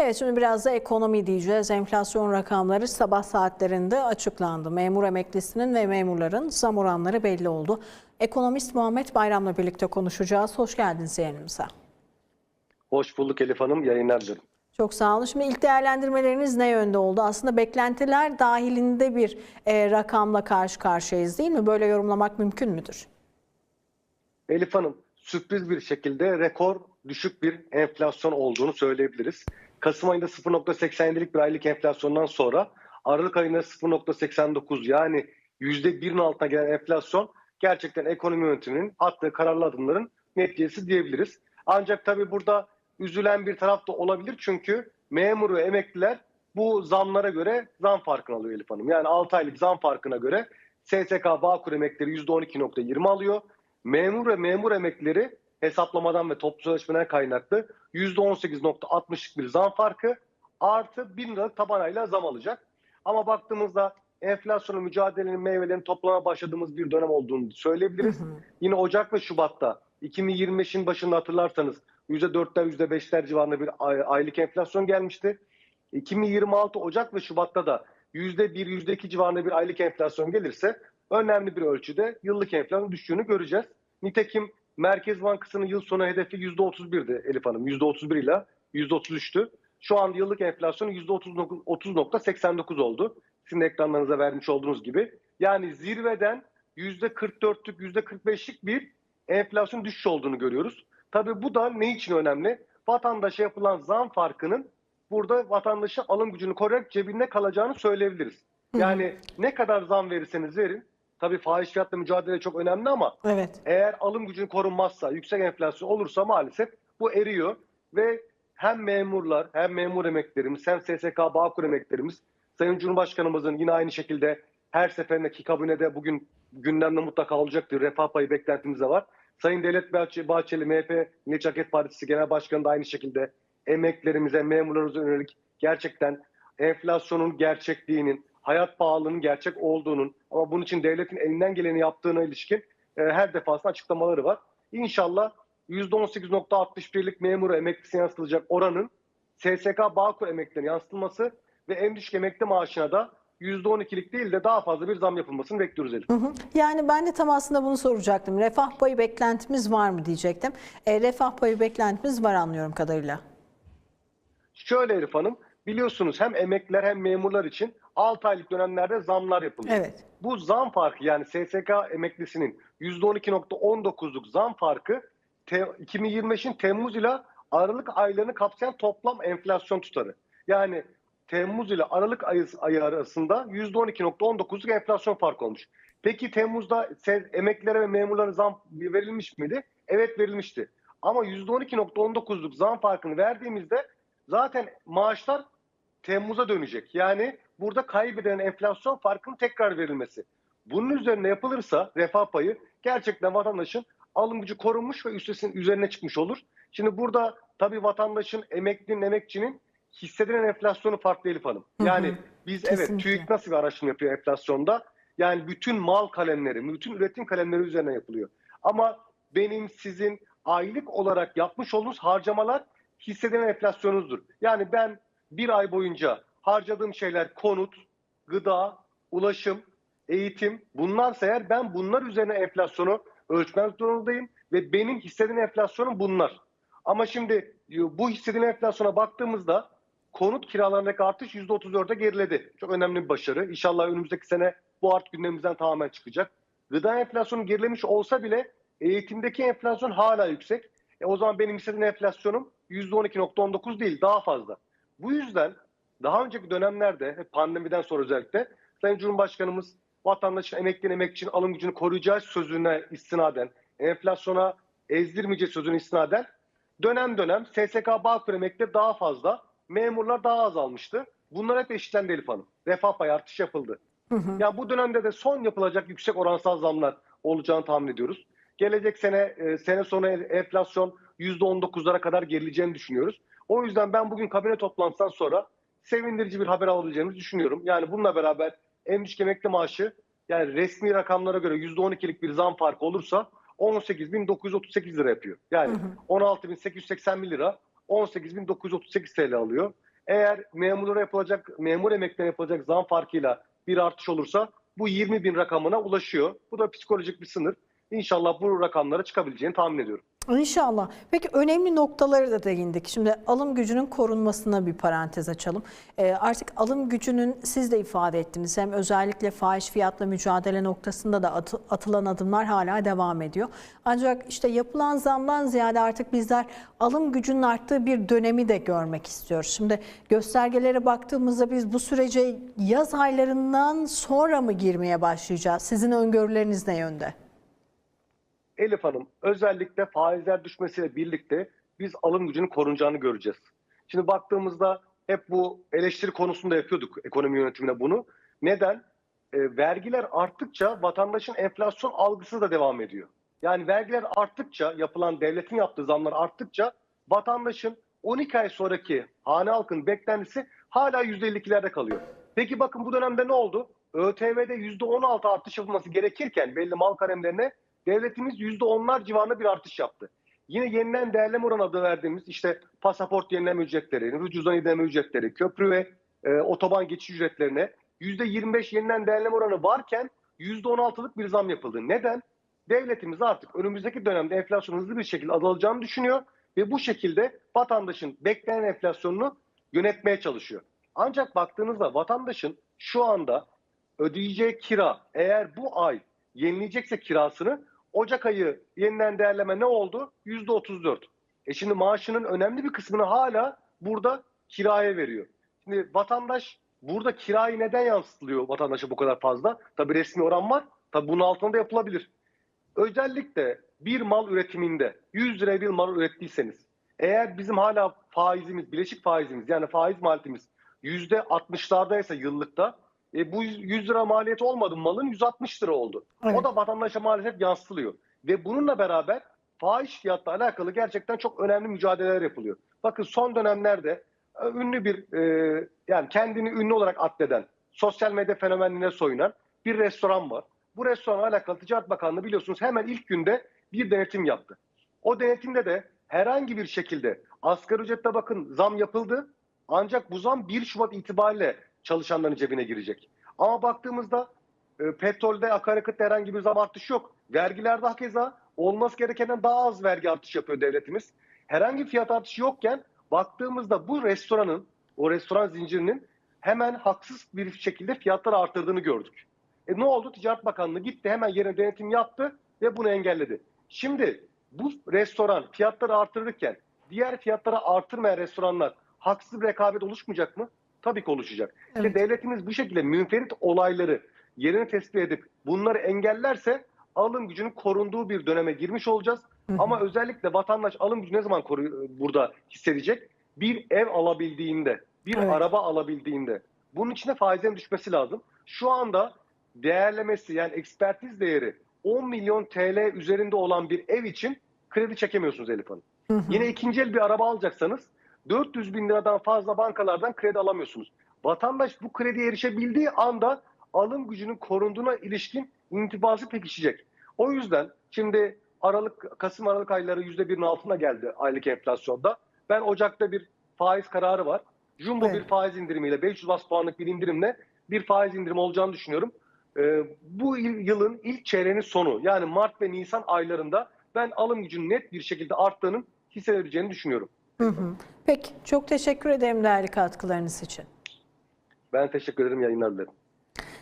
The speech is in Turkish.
Evet şimdi biraz da ekonomi diyeceğiz. Enflasyon rakamları sabah saatlerinde açıklandı. Memur emeklisinin ve memurların zam oranları belli oldu. Ekonomist Muhammed Bayram'la birlikte konuşacağız. Hoş geldiniz yayınımıza. Hoş bulduk Elif Hanım. Yayınlar dilerim. Çok sağ olun. Şimdi ilk değerlendirmeleriniz ne yönde oldu? Aslında beklentiler dahilinde bir e, rakamla karşı karşıyayız değil mi? Böyle yorumlamak mümkün müdür? Elif Hanım, sürpriz bir şekilde rekor düşük bir enflasyon olduğunu söyleyebiliriz. Kasım ayında 0.87'lik bir aylık enflasyondan sonra Aralık ayında 0.89 yani %1'in altına gelen enflasyon gerçekten ekonomi yönetiminin attığı kararlı adımların neticesi diyebiliriz. Ancak tabii burada üzülen bir taraf da olabilir çünkü memur ve emekliler bu zamlara göre zam farkını alıyor Elif Hanım. Yani 6 aylık zam farkına göre SSK Bağkur emekleri %12.20 alıyor. Memur ve memur emeklileri hesaplamadan ve toplu sözleşmeden kaynaklı %18.60'lık bir zam farkı artı 1000 liralık taban ayla zam alacak. Ama baktığımızda enflasyonun mücadelenin meyvelerini toplamaya başladığımız bir dönem olduğunu söyleyebiliriz. Yine Ocak ve Şubat'ta 2025'in başında hatırlarsanız %4'ler %5'ler civarında bir ay- aylık enflasyon gelmişti. 2026 Ocak ve Şubat'ta da %1, %2 civarında bir aylık enflasyon gelirse önemli bir ölçüde yıllık enflasyon düştüğünü göreceğiz. Nitekim Merkez Bankası'nın yıl sonu hedefi %31'di Elif Hanım. %31 ile %33'tü. Şu an yıllık enflasyon %30.- %30.89 oldu. Sizin ekranlarınıza vermiş olduğunuz gibi. Yani zirveden %44'lük, %45'lik bir enflasyon düşüş olduğunu görüyoruz. Tabii bu da ne için önemli? Vatandaşa yapılan zam farkının burada vatandaşın alım gücünü koruyarak cebinde kalacağını söyleyebiliriz. Yani ne kadar zam verirseniz verin. Tabii fahiş fiyatla mücadele çok önemli ama Evet. eğer alım gücünü korunmazsa, yüksek enflasyon olursa maalesef bu eriyor ve hem memurlar hem memur emeklerimiz hem SSK Bağkur emeklerimiz Sayın Cumhurbaşkanımızın yine aynı şekilde her seferindeki kabinede bugün gündemde mutlaka olacaktır. Refah payı beklentimiz de var. Sayın Devlet Bahçeli, MHP Milliyetçi Hareket Partisi Genel Başkanı da aynı şekilde emeklerimize, memurlarımıza yönelik gerçekten enflasyonun gerçekliğinin, hayat pahalılığının gerçek olduğunun ama bunun için devletin elinden geleni yaptığına ilişkin e, her defasında açıklamaları var. İnşallah %18.61'lik memuru emeklisine yansıtılacak oranın SSK Bağkur emeklilerine yansıtılması ve en düşük emekli maaşına da %12'lik değil de daha fazla bir zam yapılmasını bekliyoruz Elif. Hı hı. Yani ben de tam aslında bunu soracaktım. Refah payı beklentimiz var mı diyecektim. E, refah payı beklentimiz var anlıyorum kadarıyla. Şöyle Elif Hanım, biliyorsunuz hem emekliler hem memurlar için 6 aylık dönemlerde zamlar yapılıyor. Evet. Bu zam farkı yani SSK emeklisinin %12.19'luk zam farkı te- 2025'in Temmuz ile Aralık aylarını kapsayan toplam enflasyon tutarı. Yani Temmuz ile Aralık ayı, ayı arasında %12.19'luk enflasyon farkı olmuş. Peki Temmuz'da emeklilere ve memurlara zam verilmiş miydi? Evet verilmişti. Ama %12.19'luk zam farkını verdiğimizde zaten maaşlar Temmuz'a dönecek. Yani burada kaybeden enflasyon farkının tekrar verilmesi. Bunun üzerine yapılırsa refah payı gerçekten vatandaşın alım gücü korunmuş ve üstesinin üzerine çıkmış olur. Şimdi burada tabii vatandaşın, emeklinin, emekçinin hissedilen enflasyonu farklı Elif Hanım. Yani biz evet Kesinlikle. TÜİK nasıl bir araştırma yapıyor enflasyonda? Yani bütün mal kalemleri, bütün üretim kalemleri üzerine yapılıyor. Ama benim, sizin aylık olarak yapmış olduğunuz harcamalar hissedilen enflasyonunuzdur. Yani ben bir ay boyunca harcadığım şeyler konut, gıda, ulaşım, eğitim bunlarsa eğer ben bunlar üzerine enflasyonu ölçmek zorundayım ve benim hissedilen enflasyonum bunlar. Ama şimdi e, bu hissedilen enflasyona baktığımızda konut kiralarındaki artış %34'e geriledi. Çok önemli bir başarı. İnşallah önümüzdeki sene bu art gündemimizden tamamen çıkacak. Gıda enflasyonu gerilemiş olsa bile eğitimdeki enflasyon hala yüksek. E o zaman benim hissedilen enflasyonum %12.19 değil daha fazla. Bu yüzden daha önceki dönemlerde pandemiden sonra özellikle Sayın Cumhurbaşkanımız vatandaşın emeklinin emekçinin alım gücünü koruyacağı sözüne istinaden, enflasyona ezdirmeyeceği sözüne istinaden dönem dönem SSK Bağkur emeklileri daha fazla, memurlar daha az almıştı. Bunlar hep eşitlendi Elif Hanım. Refah payı artış yapıldı. Ya bu dönemde de son yapılacak yüksek oransal zamlar olacağını tahmin ediyoruz. Gelecek sene e, sene sonu enflasyon %19'lara kadar gerileceğini düşünüyoruz. O yüzden ben bugün kabine toplantısından sonra sevindirici bir haber alabileceğimizi düşünüyorum. Yani bununla beraber en düşük emekli maaşı yani resmi rakamlara göre %12'lik bir zam farkı olursa 18.938 lira yapıyor. Yani 16.881 lira 18.938 TL alıyor. Eğer memurlara yapılacak, memur emeklerine yapılacak zam farkıyla bir artış olursa bu 20 bin rakamına ulaşıyor. Bu da psikolojik bir sınır. İnşallah bu rakamlara çıkabileceğini tahmin ediyorum. İnşallah. Peki önemli noktaları da değindik. Şimdi alım gücünün korunmasına bir parantez açalım. Ee, artık alım gücünün siz de ifade ettiniz. Hem özellikle fahiş fiyatla mücadele noktasında da atı- atılan adımlar hala devam ediyor. Ancak işte yapılan zamdan ziyade artık bizler alım gücünün arttığı bir dönemi de görmek istiyoruz. Şimdi göstergelere baktığımızda biz bu sürece yaz aylarından sonra mı girmeye başlayacağız? Sizin öngörüleriniz ne yönde? Elif Hanım özellikle faizler düşmesiyle birlikte biz alım gücünün korunacağını göreceğiz. Şimdi baktığımızda hep bu eleştiri konusunda yapıyorduk ekonomi yönetimine bunu. Neden? E, vergiler arttıkça vatandaşın enflasyon algısı da devam ediyor. Yani vergiler arttıkça yapılan devletin yaptığı zamlar arttıkça vatandaşın 12 ay sonraki hane halkın beklentisi hala %52'lerde kalıyor. Peki bakın bu dönemde ne oldu? ÖTV'de %16 artış yapılması gerekirken belli mal kalemlerine devletimiz %10'lar civarında bir artış yaptı. Yine yeniden değerleme oranı adı verdiğimiz işte pasaport yenileme ücretleri, nüfus cüzdan yenileme ücretleri, köprü ve e, otoban geçiş ücretlerine %25 yeniden değerleme oranı varken %16'lık bir zam yapıldı. Neden? Devletimiz artık önümüzdeki dönemde enflasyon hızlı bir şekilde azalacağını düşünüyor ve bu şekilde vatandaşın beklenen enflasyonunu yönetmeye çalışıyor. Ancak baktığınızda vatandaşın şu anda ödeyeceği kira eğer bu ay yenileyecekse kirasını Ocak ayı yeniden değerleme ne oldu? %34. E şimdi maaşının önemli bir kısmını hala burada kiraya veriyor. Şimdi vatandaş burada kirayı neden yansıtılıyor vatandaşa bu kadar fazla? Tabii resmi oran var. Tabii bunun altında da yapılabilir. Özellikle bir mal üretiminde 100 liraya bir mal ürettiyseniz eğer bizim hala faizimiz, bileşik faizimiz yani faiz maliyetimiz %60'lardaysa yıllıkta e, bu 100 lira maliyeti olmadı malın 160 lira oldu. Evet. O da vatandaşa maalesef yansıtılıyor. Ve bununla beraber fahiş fiyatla alakalı gerçekten çok önemli mücadeleler yapılıyor. Bakın son dönemlerde e, ünlü bir e, yani kendini ünlü olarak addeden, sosyal medya fenomenine soyunan bir restoran var. Bu restoranla alakalı Ticaret Bakanlığı biliyorsunuz hemen ilk günde bir denetim yaptı. O denetimde de herhangi bir şekilde asgari ücrette bakın zam yapıldı. Ancak bu zam 1 Şubat itibariyle çalışanların cebine girecek. Ama baktığımızda e, petrolde, akaryakıtta herhangi bir zam artışı yok. Vergilerde hakeza olması gerekenden daha az vergi artışı yapıyor devletimiz. Herhangi fiyat artışı yokken baktığımızda bu restoranın, o restoran zincirinin hemen haksız bir şekilde fiyatları arttırdığını gördük. E ne oldu? Ticaret Bakanlığı gitti hemen yerine denetim yaptı ve bunu engelledi. Şimdi bu restoran fiyatları artırırken diğer fiyatları artırmayan restoranlar haksız bir rekabet oluşmayacak mı? Tabii ki oluşacak. İşte Evet. devletimiz bu şekilde münferit olayları yerini tespit edip bunları engellerse alım gücünün korunduğu bir döneme girmiş olacağız. Ama özellikle vatandaş alım gücü ne zaman burada hissedecek? Bir ev alabildiğinde, bir Evet. araba alabildiğinde. Bunun için de faizlerin düşmesi lazım. Şu anda değerlemesi yani ekspertiz değeri 10 milyon TL üzerinde olan bir ev için kredi çekemiyorsunuz Elif Hanım. Yine ikinci el bir araba alacaksanız 400 bin liradan fazla bankalardan kredi alamıyorsunuz. Vatandaş bu krediye erişebildiği anda alım gücünün korunduğuna ilişkin intibası pekişecek. O yüzden şimdi Aralık, Kasım Aralık ayları %1'in altına geldi aylık enflasyonda. Ben Ocak'ta bir faiz kararı var. Jumbo Evet. bir faiz indirimiyle 500 bas puanlık bir indirimle bir faiz indirimi olacağını düşünüyorum. Ee, bu yıl- yılın ilk çeyreğinin sonu yani Mart ve Nisan aylarında ben alım gücünün net bir şekilde arttığının hissedebileceğini düşünüyorum. Hı. Peki çok teşekkür ederim değerli katkılarınız için. Ben teşekkür ederim yayınlar dilerim.